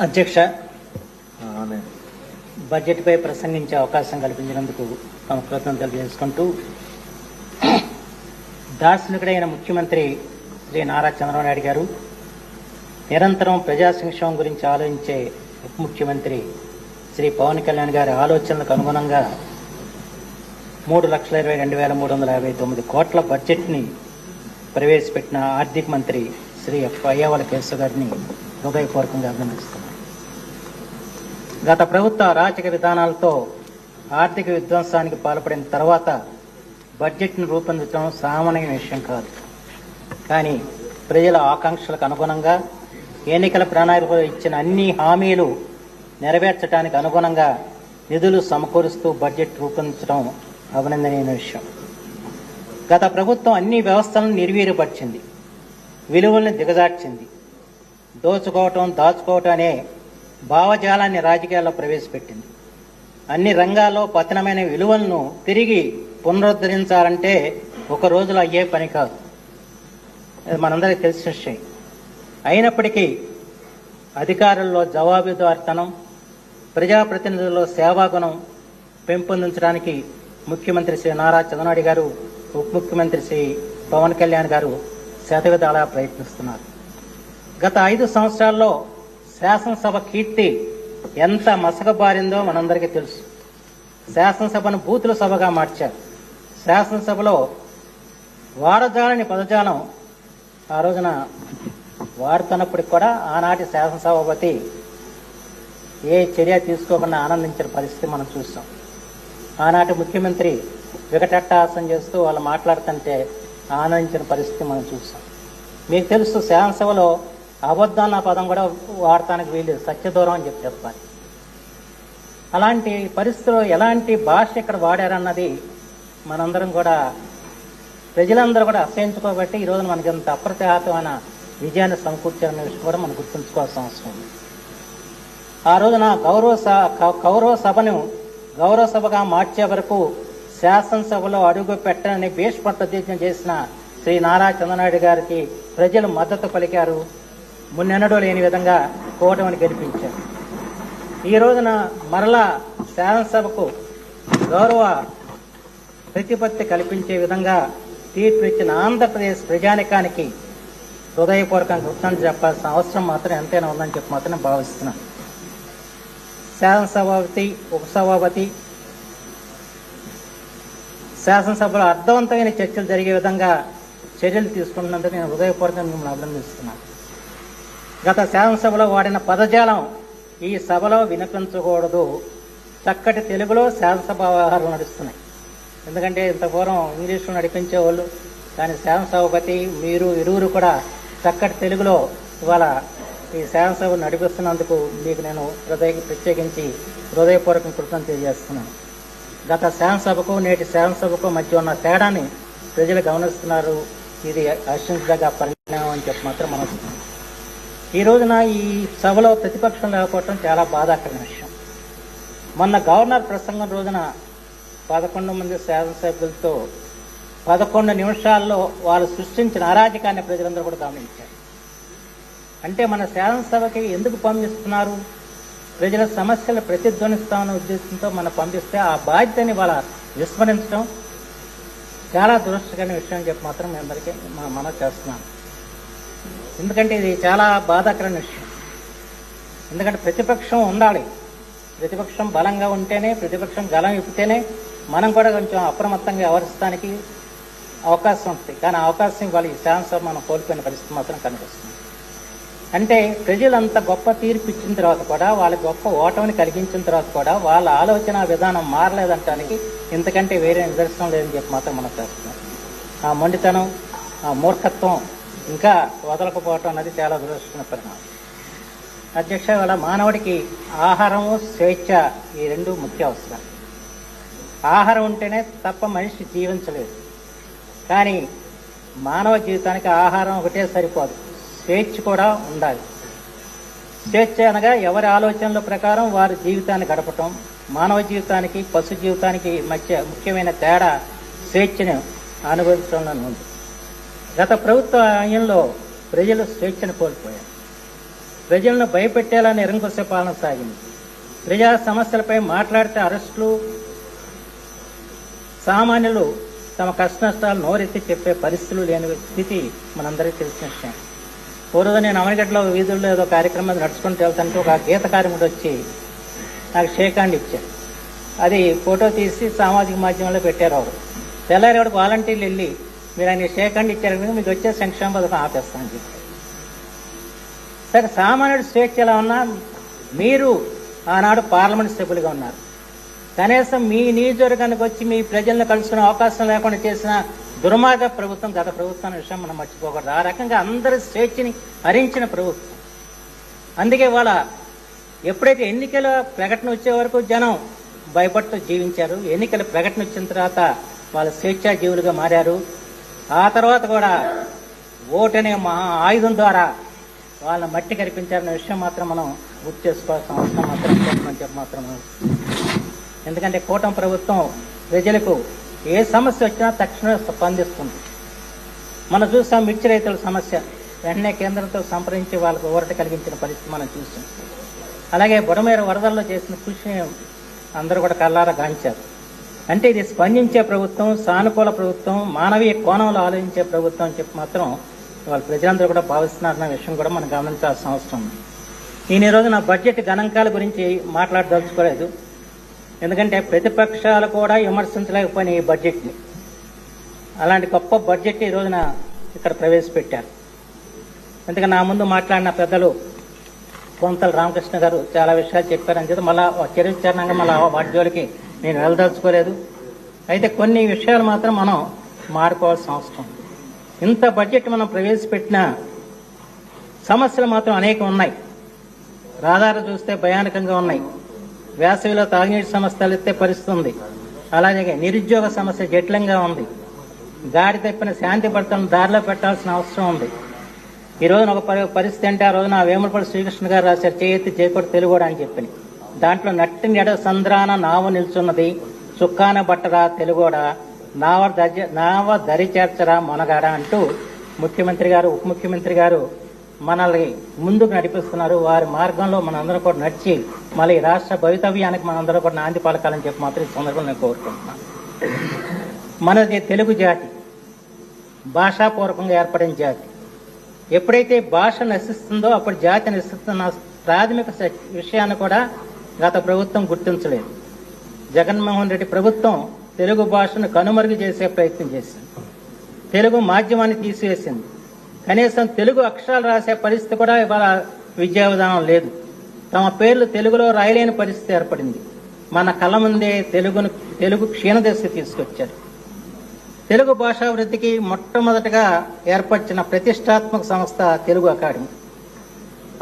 అధ్యక్ష బడ్జెట్పై ప్రసంగించే అవకాశం కల్పించినందుకు తమ కృతజ్ఞతలు చేసుకుంటూ దార్శనికుడైన ముఖ్యమంత్రి శ్రీ నారా చంద్రబాబు నాయుడు గారు నిరంతరం ప్రజా సంక్షేమం గురించి ఆలోచించే ఉప ముఖ్యమంత్రి శ్రీ పవన్ కళ్యాణ్ గారి ఆలోచనలకు అనుగుణంగా మూడు లక్షల ఇరవై రెండు వేల మూడు వందల యాభై తొమ్మిది కోట్ల బడ్జెట్ని ప్రవేశపెట్టిన ఆర్థిక మంత్రి శ్రీ ఎఫ్ అయ్యవాల కేశవ్ గారిని హృదయపూర్వకంగా అభినందిస్తున్నాను గత ప్రభుత్వ అరాచక విధానాలతో ఆర్థిక విధ్వంసానికి పాల్పడిన తర్వాత బడ్జెట్ను రూపొందించడం సామాన్య విషయం కాదు. కానీ ప్రజల ఆకాంక్షలకు అనుగుణంగా ఎన్నికల ప్రణాళికలో ఇచ్చిన అన్ని హామీలు నెరవేర్చడానికి అనుగుణంగా నిధులు సమకూరుస్తూ బడ్జెట్ రూపొందించడం అభినందనీయమైన విషయం. గత ప్రభుత్వం అన్ని వ్యవస్థలను నిర్వీర్యపరిచింది. విలువల్ని దిగజార్చింది. దోచుకోవటం దాచుకోవటం అనే భావజాలాన్ని రాజకీయాల్లో ప్రవేశపెట్టింది. అన్ని రంగాల్లో పతనమైన విలువలను తిరిగి పునరుద్ధరించాలంటే ఒక రోజులో అయ్యే పని కాదు. అది మనందరికీ తెలిసిన విషయం. అయినప్పటికీ అధికారుల్లో జవాబుదారితనం ప్రజాప్రతినిధుల్లో సేవాగుణం పెంపొందించడానికి ముఖ్యమంత్రి శ్రీ నారా చంద్రనాయుడు గారు ఉప ముఖ్యమంత్రి శ్రీ పవన్ కళ్యాణ్ గారు శతవిధాలా ప్రయత్నిస్తున్నారు. గత ఐదు సంవత్సరాల్లో శాసనసభ కీర్తి ఎంత మసకబారిందో మనందరికీ తెలుసు. శాసనసభను బూతుల సభగా మార్చారు. శాసనసభలో వారజాలని పదజాలం ఆ రోజున వాడుతున్నప్పటికి కూడా ఆనాటి శాసనసభాపతి ఏ చర్య తీసుకోకుండా ఆనందించిన పరిస్థితి మనం చూస్తాం. ఆనాటి ముఖ్యమంత్రి వికటట్టాసం చేస్తూ వాళ్ళు మాట్లాడుతుంటే ఆనందించిన పరిస్థితి మనం చూస్తాం. మీకు తెలుసు శాసనసభలో అబద్ధం అన్న పదం కూడా వాడటానికి వీలేదు సత్యదూరం అని చెప్పి చెప్పాలి. అలాంటి పరిస్థితుల్లో ఎలాంటి భాష ఇక్కడ వాడారన్నది మనందరం కూడా ప్రజలందరూ కూడా అసహించుకోబట్టి ఈ రోజున మనకి ఎంత అప్రతిహతమైన విజయాన్ని సమకూర్చారనే విషయం కూడా మనం గుర్తుంచుకోవాల్సిన అవసరం ఉంది. ఆ రోజున గౌరవ స- గౌరవ కౌరవ సభను గౌరవ సభగా మార్చే వరకు శాసనసభలో అడుగు పెట్టాలని భీష్మ ప్రతిజ్ఞ చేసిన శ్రీ నారా చంద్రనాయుడు గారికి ప్రజలు మద్దతు పలికారు. మున్నెన్నడూ లేని విధంగా కూటమిని గెలిపించారు. ఈ రోజున మరలా శాసనసభకు గౌరవ ప్రతిపత్తి కల్పించే విధంగా తీర్పు ఇచ్చిన ఆంధ్రప్రదేశ్ ప్రజానికానికి హృదయపూర్వకంగా కృతజ్ఞతలు చెప్పాల్సిన అవసరం మాత్రం ఎంతైనా ఉందని చెప్పి మాత్రం భావిస్తున్నాను శాసనసభాపతి ఉపసభాపతి శాసనసభలో అర్థవంతమైన చర్చలు జరిగే విధంగా చర్యలు తీసుకుంటున్నందుకు నేను హృదయపూర్వకంగా మిమ్మల్ని అభినందిస్తున్నాను గత శాసనసభలో వాడిన పదజాలం ఈ సభలో వినిపించకూడదు. చక్కటి తెలుగులో శాసనసభ వ్యవహారం నడుస్తున్నాయి. ఎందుకంటే ఇంత పూర్వం ఇంగ్లీష్లో నడిపించేవాళ్ళు కానీ శాసనసభపతి మీరు ఇరువురు కూడా చక్కటి తెలుగులో ఇవాళ ఈ శాసనసభ నడిపిస్తున్నందుకు మీకు నేను హృదయ ప్రత్యేకించి హృదయపూర్వకం కృతం తెలియజేస్తున్నాను. గత శాసనసభకు నేటి శాసనసభకు మధ్య ఉన్న తేడాని ప్రజలు గమనిస్తున్నారు. ఇది హర్షించదగ్గ పరిణామం అని చెప్పి మాత్రం మనం ఈ రోజున ఈ సభలో ప్రతిపక్షం లేకపోవడం చాలా బాధాకరమైన విషయం. మొన్న గవర్నర్ ప్రసంగం రోజున పదకొండు మంది శాసనసభ్యులతో పదకొండు నిమిషాల్లో వాళ్ళు సృష్టించిన అరాజకాన్ని ప్రజలందరూ కూడా గమనించారు. అంటే మన శాసనసభకి ఎందుకు పంపిస్తున్నారు? ప్రజల సమస్యలు ప్రతిధ్వనిస్తామనే ఉద్దేశంతో మనం పంపిస్తే ఆ బాధ్యతని వాళ్ళ విస్మరించడం చాలా దురదృష్టకరమైన విషయం చెప్పి మాత్రం మీ అందరికీ మ- మనం చేస్తున్నాను ఎందుకంటే ఇది చాలా బాధాకరమైన విషయం. ఎందుకంటే ప్రతిపక్షం ఉండాలి. ప్రతిపక్షం బలంగా ఉంటేనే ప్రతిపక్షం గలం ఇప్పితేనే మనం కూడా కొంచెం అప్రమత్తంగా వ్యవహరిస్తానికి అవకాశం ఉంటుంది కానీ అవకాశం ఇవాళ ఈ శాసనసభ మనం కోల్పోయిన పరిస్థితి మాత్రం కనిపిస్తుంది. అంటే ప్రజలు అంత గొప్ప తీర్పు ఇచ్చిన తర్వాత కూడా వాళ్ళ గొప్ప ఓటమిని కలిగించిన తర్వాత కూడా వాళ్ళ ఆలోచన విధానం మారలేదంటానికి ఇంతకంటే వేరే నిదర్శనం లేదని చెప్పి మాత్రం మనం చేస్తున్నాం ఆ మొండితనం ఆ మూర్ఖత్వం ఇంకా వదలకపోవటం అన్నది చాలా దురదృష్టమైన పరిణామం. అధ్యక్ష వాళ్ళ మానవుడికి ఆహారము స్వేచ్ఛ ఈ రెండు ముఖ్య అవసరాలు. ఆహారం ఉంటేనే తప్ప మనిషి జీవించలేదు. కానీ మానవ జీవితానికి ఆహారం ఒకటే సరిపోదు. స్వేచ్ఛ కూడా ఉండాలి. స్వేచ్ఛ అనగా ఎవరి ఆలోచనల ప్రకారం వారి జీవితాన్ని గడపటం మానవ జీవితానికి పశు జీవితానికి మధ్య ముఖ్యమైన తేడా స్వేచ్ఛను అనుభవించడంలో ఉంది. గత ప్రభుత్వ హయంలో ప్రజలు స్వేచ్ఛను కోల్పోయారు. ప్రజలను భయపెట్టేలా నిరంకుశ పాలన సాగింది. ప్రజా సమస్యలపై మాట్లాడితే అరెస్టులు సామాన్యులు తమ కష్ట నష్టాలు నోరెత్తి చెప్పే పరిస్థితులు లేని స్థితి మనందరికీ తెలిసిన విషయం. పూర్వం నేను అమరగడ్డలో వీధుల్లో ఏదో కార్యక్రమం నడుచుకుంటూ వెళ్తానంటే ఒక గీత కార్యముడు వచ్చి నాకు షేఖాండ్ ఇచ్చారు అది ఫోటో తీసి సామాజిక మాధ్యమంలో పెట్టారు. అవరు తెల్లారి వాడు వాలంటీర్లు వెళ్ళి మీరు ఆయన షేక్ ఇచ్చారు కనుక మీకు వచ్చే సంక్షేమ పథకం ఆపేస్తామని చెప్పారు. సరే సామాన్యుడు స్వేచ్ఛ ఎలా ఉన్నా మీరు ఆనాడు పార్లమెంట్ సభ్యులుగా ఉన్నారు. కనీసం మీ నియోజకవర్గానికి వచ్చి మీ ప్రజలను కలుసుకునే అవకాశం లేకుండా చేసిన దుర్మార్గ ప్రభుత్వం గత ప్రభుత్వం విషయం మనం మర్చిపోకూడదు. ఆ రకంగా అందరి స్వేచ్ఛని హరించిన ప్రభుత్వం. అందుకే వాళ్ళ ఎప్పుడైతే ఎన్నికల ప్రకటన వచ్చే వరకు జనం భయపడుతూ జీవించారు ఎన్నికల ప్రకటన వచ్చిన తర్వాత వాళ్ళు స్వేచ్ఛా జీవులుగా మారారు. ఆ తర్వాత కూడా ఓటనే మహా ఆయుధం ద్వారా వాళ్ళ మట్టి కనిపించారనే విషయం మాత్రం మనం గుర్తు చేసుకోవాల్సిన అవసరం మాత్రం ఉందని చెప్పి మాత్రం ఎందుకంటే కూటమి ప్రభుత్వం ప్రజలకు ఏ సమస్య వచ్చినా తక్షణమే స్పందిస్తుంది. మనం చూస్తాం మిర్చి రైతుల సమస్య. వెంటనే కేంద్రంతో సంప్రదించి వాళ్ళకు ఊరట కలిగించిన పరిస్థితి మనం చూస్తాం అలాగే బుడమేర వరదల్లో చేసిన కృషిని అందరూ కూడా కల్లారా గాంచారు. అంటే ఇది స్పందించే ప్రభుత్వం సానుకూల ప్రభుత్వం మానవీయ కోణంలో ఆలోచించే ప్రభుత్వం అని చెప్పి మాత్రం వాళ్ళ ప్రజలందరూ కూడా భావిస్తున్నారన్న విషయం కూడా మనం గమనించాల్సిన అవసరం ఉంది. నేను ఈరోజు నా బడ్జెట్ గణాంకాల గురించి మాట్లాడదలుచుకోలేదు. ఎందుకంటే ప్రతిపక్షాలు కూడా విమర్శించలేకపోయిన ఈ బడ్జెట్ని. అలాంటి గొప్ప బడ్జెట్ ఈ రోజున ఇక్కడ ప్రవేశపెట్టారు. అందుకే నా ముందు మాట్లాడిన పెద్దలు కొంతల రామకృష్ణ గారు చాలా విషయాలు చెప్పారని చెప్పి మళ్ళీ చరిత్రణంగా మళ్ళీ వాటి జోలికి నేను వెళ్ళదలుచుకోలేదు అయితే కొన్ని విషయాలు మాత్రం మనం మారుకోవాల్సిన అవసరం. ఇంత బడ్జెట్ మనం ప్రవేశపెట్టిన సమస్యలు మాత్రం అనేకం ఉన్నాయి. రాధారు చూస్తే భయానకంగా ఉన్నాయి. వేసవిలో తాగునీటి సమస్య తలెత్తే పరిస్థితి ఉంది అలాగే నిరుద్యోగ సమస్య జటిలంగా ఉంది. గాడి తప్పిన శాంతి భర్తలను దారిలో పెట్టాల్సిన అవసరం ఉంది. ఈ రోజున ఒక పరి- పరిస్థితి అంటే ఆ రోజున వేములపల్లి శ్రీకృష్ణ గారు రాశారు చేయెత్తి చేకూడదు తెలుగు అని చెప్పినాయి దాంట్లో నట్టి నెడ సంద్రాన నావ నిల్చున్నది చుక్కాన బట్టరా తెలుగోడా నావ దజ నావ దరి చేర్చరా మొనగాడ అంటూ ముఖ్యమంత్రి గారు ఉప ముఖ్యమంత్రి గారు మనల్ని ముందుకు నడిపిస్తున్నారు. వారి మార్గంలో మనందరం కూడా నడిచి మళ్ళీ ఈ రాష్ట్ర భవితవ్యానికి మనందరం కూడా నాంది పలకాలని చెప్పి మాత్రం ఈ సందర్భంలో నేను కోరుకుంటున్నాను మనది తెలుగు జాతి భాషాపూర్వకంగా ఏర్పడిన జాతి. ఎప్పుడైతే భాష నశిస్తుందో అప్పుడు జాతి నశిస్తున్న ప్రాథమిక విషయాన్ని కూడా గత ప్రభుత్వం గుర్తించలేదు. జగన్మోహన్ రెడ్డి ప్రభుత్వం తెలుగు భాషను కనుమరుగు చేసే ప్రయత్నం చేసింది. తెలుగు మాధ్యమాన్ని తీసివేసింది. కనీసం తెలుగు అక్షరాలు రాసే పరిస్థితి కూడా ఇవాళ విద్యా విధానం లేదు. తమ పేర్లు తెలుగులో రాయలేని పరిస్థితి ఏర్పడింది. మన కళ్ళ ముందే తెలుగును తెలుగు క్షీణదశ తీసుకొచ్చారు. తెలుగు భాషాభివృద్ధికి మొట్టమొదటగా ఏర్పరిచిన ప్రతిష్టాత్మక సంస్థ తెలుగు అకాడమీ.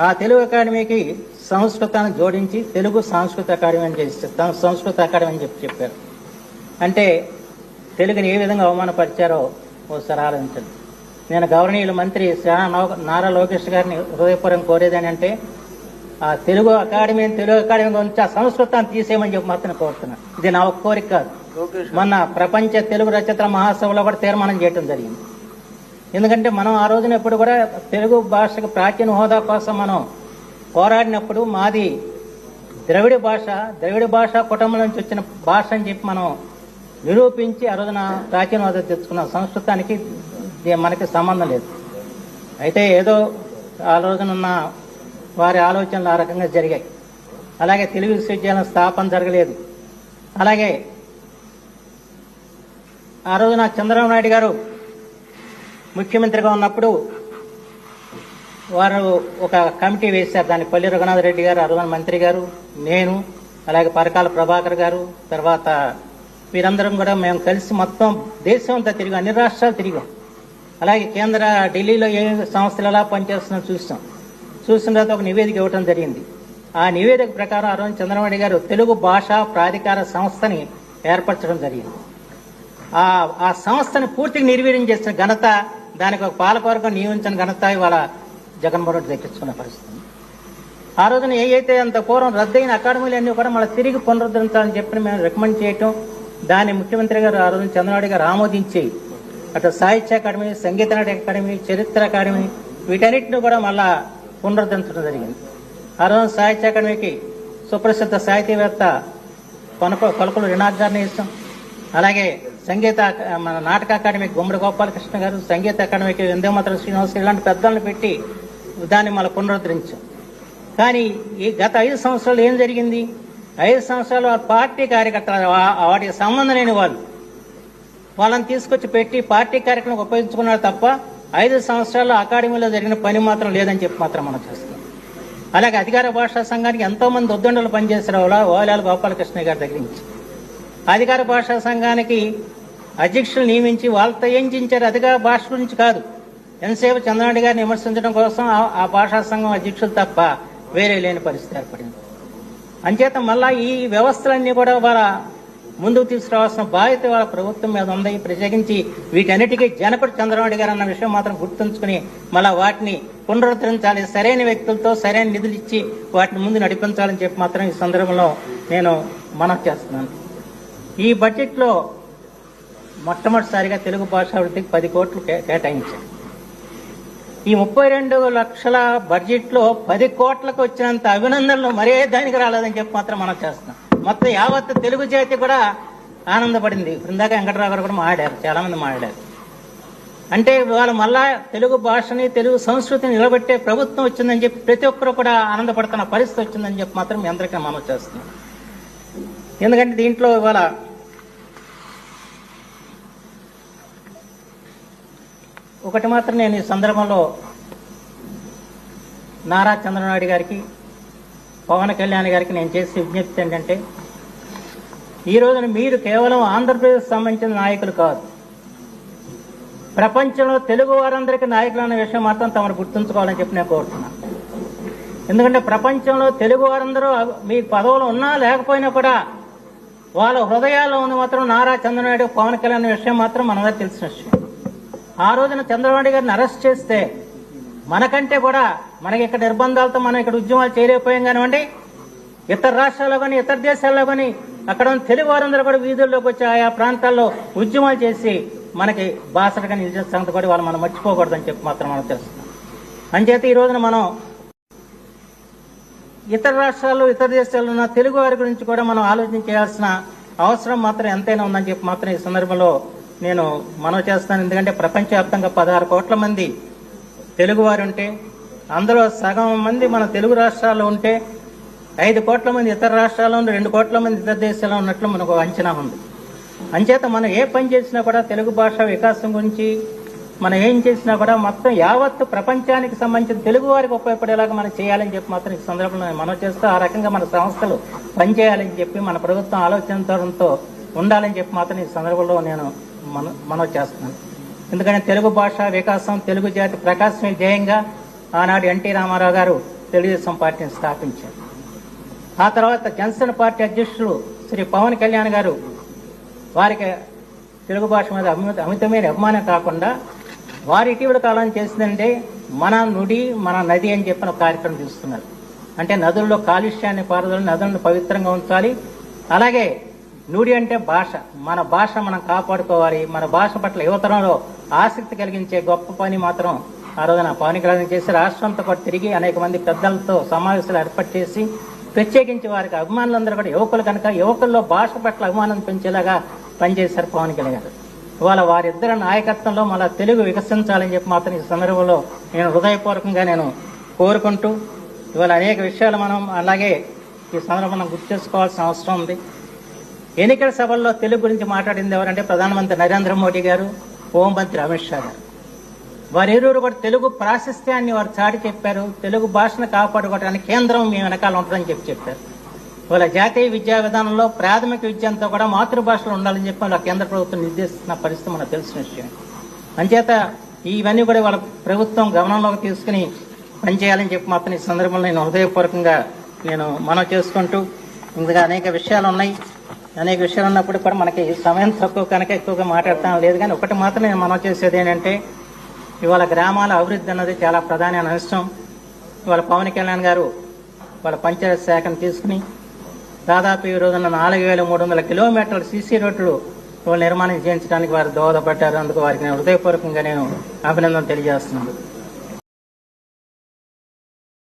ఆ తెలుగు అకాడమీకి సంస్కృతాన్ని జోడించి తెలుగు సాంస్కృతిక అకాడమీ అని చేసి సంస్కృత అకాడమీ అని చెప్పి చెప్పారు. అంటే తెలుగుని ఏ విధంగా అవమానపరిచారో ఒకసారి ఆలోచించండి. నేను గౌరవనీయులు మంత్రి శ్రీ నవ- నారా లోకేష్ గారిని హృదయపూర్వం కోరేదని అంటే ఆ తెలుగు అకాడమీ తెలుగు అకాడమీ గురించి ఆ సంస్కృతాన్ని తీసేయమని చెప్పి మాత్రం కోరుతున్నాను. ఇది నా ఒక్క కోరిక కాదు. మొన్న ప్రపంచ తెలుగు రచయితల మహాసభలో కూడా తీర్మానం చేయడం జరిగింది. ఎందుకంటే మనం ఆ రోజున ఎప్పుడు కూడా తెలుగు భాషకు ప్రాచీన హోదా కోసం మనం పోరాడినప్పుడు మాది ద్రవిడ భాష ద్రవిడ భాష కుటుంబం నుంచి వచ్చిన భాష అని చెప్పి మనం నిరూపించి ఆ రోజున ప్రాచీన హోదా తెచ్చుకున్న. సంస్కృతానికి మనకి సంబంధం లేదు. అయితే ఏదో ఆ రోజున ఉన్న వారి ఆలోచనలు ఆ రకంగా జరిగాయి. అలాగే తెలుగు విశ్వవిద్యాలయం స్థాపన జరగలేదు. అలాగే ఆ రోజున చంద్రబాబు నాయుడు గారు ముఖ్యమంత్రిగా ఉన్నప్పుడు వారు ఒక కమిటీ వేశారు. దాన్ని పల్లి రఘునాథ్ రెడ్డి గారు అరుణ మంత్రి గారు నేను అలాగే పరకాల ప్రభాకర్ గారు తర్వాత వీరందరం కూడా మేము కలిసి మొత్తం దేశం అంతా తిరిగాం. అన్ని రాష్ట్రాలు తిరిగాం. అలాగే కేంద్ర ఢిల్లీలో ఏ సంస్థలు ఎలా పనిచేస్తున్నా చూసాం చూసిన తర్వాత ఒక నివేదిక ఇవ్వడం జరిగింది. ఆ నివేదిక ప్రకారం అరవింద్ రోజు చంద్రబాబు గారు తెలుగు భాషా ప్రాధికార సంస్థని ఏర్పరచడం జరిగింది. ఆ ఆ సంస్థని పూర్తిగా నిర్వీర్యం చేసిన ఘనత దానికి ఒక పాలకవర్గం నియమించిన ఘనత ఇవాళ జగన్మోహన్ రెడ్డి దక్కించుకున్న పరిస్థితి. ఆ రోజున ఏదైతే అంత పూర్వం రద్దయిన అకాడమీలన్నీ కూడా మళ్ళీ తిరిగి పునరుద్ధరించాలని చెప్పి మేము రికమెండ్ చేయటం దాన్ని ముఖ్యమంత్రి గారు ఆ రోజున చంద్రబాబు గారు ఆమోదించి అటు సాహిత్య అకాడమీ సంగీత నాటక అకాడమీ చరిత్ర అకాడమీ వీటన్నిటిని కూడా మళ్ళా పునరుద్ధరించడం జరిగింది. ఆ రోజు సాహిత్య అకాడమీకి సుప్రసిద్ధ సాహితీవేత్త కొనక కొలకలు రినాథ్ గారిని ఇస్తాం. అలాగే సంగీత మన నాటక అకాడమీకి గుమ్మడి గోపాలకృష్ణ గారు సంగీత అకాడమీకి విందేమాతర శ్రీనివాస్ ఇలాంటి పెద్దలను పెట్టి దాన్ని మళ్ళీ పునరుద్ధరించాం. కానీ ఈ గత ఐదు సంవత్సరాలు ఏం జరిగింది? ఐదు సంవత్సరాలు వాళ్ళ పార్టీ కార్యకర్తలు వాటికి సంబంధం లేని వాళ్ళు. వాళ్ళని తీసుకొచ్చి పెట్టి పార్టీ కార్యక్రమం ఉపయోగించుకున్నారు తప్ప ఐదు సంవత్సరాలు అకాడమీలో జరిగిన పని మాత్రం లేదని చెప్పి మాత్రం మనం చేస్తున్నాం. అలాగే అధికార భాషా సంఘానికి ఎంతో మంది ఉద్దండలు పనిచేశారు వాళ్ళ ఓలాల గోపాలకృష్ణ గారి దగ్గర నుంచి. అధికార భాషా సంఘానికి అధ్యక్షులు నియమించి వాళ్ళతో ఏం చేయించారు? అధికార భాష గురించి కాదు. ఎంతసేపు చంద్రనాయుడు గారిని విమర్శించడం కోసం ఆ- భాషా సంఘం అధ్యక్షులు తప్ప వేరే లేని పరిస్థితి ఏర్పడింది. అంచేత మళ్ళా ఈ వ్యవస్థలన్నీ కూడా వాళ్ళ ముందుకు తీసుకురావాల్సిన బాధ్యత వాళ్ళ ప్రభుత్వం మీద ఉంది. ప్రత్యేకించి వీటన్నిటికీ జనపడి చంద్రబాబు గారు అన్న విషయం మాత్రం గుర్తుంచుకుని మళ్ళా వాటిని పునరుద్ధరించాలి సరైన వ్యక్తులతో సరైన నిధులు ఇచ్చి వాటిని ముందు నడిపించాలని చెప్పి మాత్రం ఈ సందర్భంలో నేను మనం చేస్తున్నాను. ఈ బడ్జెట్లో మొట్టమొదటిసారిగా తెలుగు భాషాభివృద్ధికి పది కోట్లు కేటాయించాను ఈ ముప్పై రెండు లక్షల బడ్జెట్లో పది కోట్లకు వచ్చినంత అభినందనలు మరే దానికి రాలేదని చెప్పి మాత్రం మనం చేస్తున్నాం. మొత్తం యావత్ తెలుగు జాతి కూడా ఆనందపడింది. ఇందాక వెంకటరావు గారు కూడా మాట్లాడారు. చాలా మంది మాట్లాడారు. అంటే వాళ్ళు మళ్ళా తెలుగు భాషని తెలుగు సంస్కృతిని నిలబెట్టే ప్రభుత్వం వచ్చిందని చెప్పి ప్రతి ఒక్కరు కూడా ఆనందపడుతున్న పరిస్థితి వచ్చిందని చెప్పి మాత్రం మీ అందరికీ మనం చేస్తున్నాం. ఎందుకంటే దీంట్లో ఇవాళ ఒకటి మాత్రం నేను ఈ సందర్భంలో నారా చంద్రనాయుడు గారికి పవన్ కళ్యాణ్ గారికి నేను చేసే విజ్ఞప్తి ఏంటంటే ఈ రోజున మీరు కేవలం ఆంధ్రప్రదేశ్ సంబంధించిన నాయకులు కాదు. ప్రపంచంలో తెలుగు వారందరికీ నాయకులు అనే విషయం మాత్రం తమను గుర్తుంచుకోవాలని చెప్పి నేను కోరుతున్నాను. ఎందుకంటే ప్రపంచంలో తెలుగు వారందరూ మీ పదవులు ఉన్నా లేకపోయినా కూడా వాళ్ళ హృదయాల్లో ఉంది మాత్రం నారా చంద్రనాయుడు పవన్ కళ్యాణ్ విషయం మాత్రం మనందరూ తెలిసిన విషయం. ఆ రోజున చంద్రబాబు గారిని అరెస్ట్ చేస్తే మనకంటే కూడా మనకి ఇక్కడ నిర్బంధాలతో మనం ఇక్కడ ఉద్యమాలు చేయలేకపోయాం కానివ్వండి ఇతర రాష్ట్రాల్లో కానీ ఇతర దేశాల్లో కానీ అక్కడ ఉన్న తెలుగు వారందరూ కూడా వీధుల్లోకి వచ్చి ఆయా ప్రాంతాల్లో ఉద్యమాలు చేసి మనకి బాసటగా నిలిచిన సంగతి కూడా వాళ్ళు మనం మర్చిపోకూడదని చెప్పి మాత్రం మనం తెలుస్తున్నాం అంచేత ఈ రోజున మనం ఇతర రాష్ట్రాల్లో ఇతర దేశాల్లో ఉన్న తెలుగు వారి గురించి కూడా మనం ఆలోచన చేయాల్సిన అవసరం మాత్రం ఎంతైనా ఉందని చెప్పి మాత్రం ఈ సందర్భంలో నేను మనవి చేస్తాను. ఎందుకంటే ప్రపంచవ్యాప్తంగా పదహారు కోట్ల మంది తెలుగువారు ఉంటే అందులో సగం మంది మన తెలుగు రాష్ట్రాల్లో ఉంటే ఐదు కోట్ల మంది ఇతర రాష్ట్రాల్లో రెండు కోట్ల మంది ఇతర దేశాల్లో ఉన్నట్లు మనకు ఒక అంచనా ఉంది. అంచేత మనం ఏ పని చేసినా కూడా తెలుగు భాష వికాసం గురించి మనం ఏం చేసినా కూడా మొత్తం యావత్తు ప్రపంచానికి సంబంధించిన తెలుగు వారికి ఉపయోగపడేలాగా మనం చేయాలని చెప్పి మాత్రం ఈ సందర్భంలో మనం చేస్తూ ఆ రకంగా మన సంస్థలు పనిచేయాలని చెప్పి మన ప్రభుత్వం ఆలోచనతో ఉండాలని చెప్పి మాత్రం ఈ సందర్భంలో నేను మన మనవి చేస్తున్నాను. ఎందుకంటే తెలుగు భాష వికాసం తెలుగు జాతి ప్రకాశమే ధ్యేయంగా ఆనాడు ఎన్టీ రామారావు గారు తెలుగుదేశం పార్టీని స్థాపించారు. ఆ తర్వాత జనసేన పార్టీ అధ్యక్షులు శ్రీ పవన్ కళ్యాణ్ గారు వారికి తెలుగు భాష మీద అమిత అమితమైన అభిమానం కాకుండా వారు ఇటీవల కాలం చేసిందంటే మన నుడి మన నది అని చెప్పిన కార్యక్రమం తీసుకున్నారు అంటే నదుల్లో కాలుష్యాన్ని పారదలు నదులను పవిత్రంగా ఉంచాలి. అలాగే నుడి అంటే భాష. మన భాష మనం కాపాడుకోవాలి. మన భాష పట్ల యువతరంలో ఆసక్తి కలిగించే గొప్ప పని మాత్రం ఆ రోజున పవన్ కళ్యాణ్ చేసి రాష్ట్రంతో పాటు తిరిగి అనేక మంది పెద్దలతో సమావేశాలు ఏర్పాటు చేసి ప్రత్యేకించి వారికి అభిమానులందరూ కూడా యువకులు కనుక యువకుల్లో భాష పట్ల అభిమానం పెంచేలాగా పనిచేశారు పవన్ కళ్యాణ్ గారు. ఇవాళ వారిద్దరి నాయకత్వంలో మళ్ళా తెలుగు వికసించాలని చెప్పి మాత్రం ఈ సందర్భంలో నేను హృదయపూర్వకంగా నేను కోరుకుంటూ ఇవాళ అనేక విషయాలు మనం అలాగే ఈ సందర్భం మనం గుర్తు చేసుకోవాల్సిన అవసరం ఉంది. ఎన్నికల సభల్లో తెలుగు గురించి మాట్లాడింది ఎవరంటే ప్రధానమంత్రి నరేంద్ర మోడీ గారు హోంమంత్రి అమిత్ షా గారు. వారిరువురు కూడా తెలుగు ప్రాశస్త్యాన్ని వారు చాటి చెప్పారు. తెలుగు భాషను కాపాడుకోవడానికి కేంద్రం మీ వెనకాల ఉంటుందని చెప్పి చెప్పారు. వాళ్ళ జాతీయ విద్యా విధానంలో ప్రాథమిక విద్య అంతా కూడా మాతృభాషలో ఉండాలని చెప్పి వాళ్ళ కేంద్ర ప్రభుత్వం నిర్దేశిస్తున్న పరిస్థితి మనకు తెలిసిన విషయం. అంచేత ఇవన్నీ కూడా వాళ్ళ ప్రభుత్వం గమనంలోకి తీసుకుని పనిచేయాలని చెప్పి మాత్రం ఈ సందర్భంలో నేను హృదయపూర్వకంగా నేను మనం చేసుకుంటూ ఇంకా అనేక విషయాలు ఉన్నాయి. అనేక విషయాలు ఉన్నప్పుడు కూడా మనకి సమయం తక్కువ కనుక ఎక్కువగా మాట్లాడతాం లేదు కానీ ఒకటి మాత్రం నేను మనం చేసేది ఏంటంటే ఇవాళ గ్రామాల అభివృద్ధి అన్నది చాలా ప్రధానమైన అంశం. ఇవాళ పవన్ కళ్యాణ్ గారు వాళ్ళ పంచాయతీ శాఖను తీసుకుని దాదాపు ఈ రోజున నాలుగు వేల మూడు వందల కిలోమీటర్ల సీసీ రోడ్లు వాళ్ళు నిర్మాణం చేయించడానికి వారు దోహదపడ్డారు. అందుకు వారికి నేను హృదయపూర్వకంగా నేను అభినందన తెలియజేస్తున్నాను.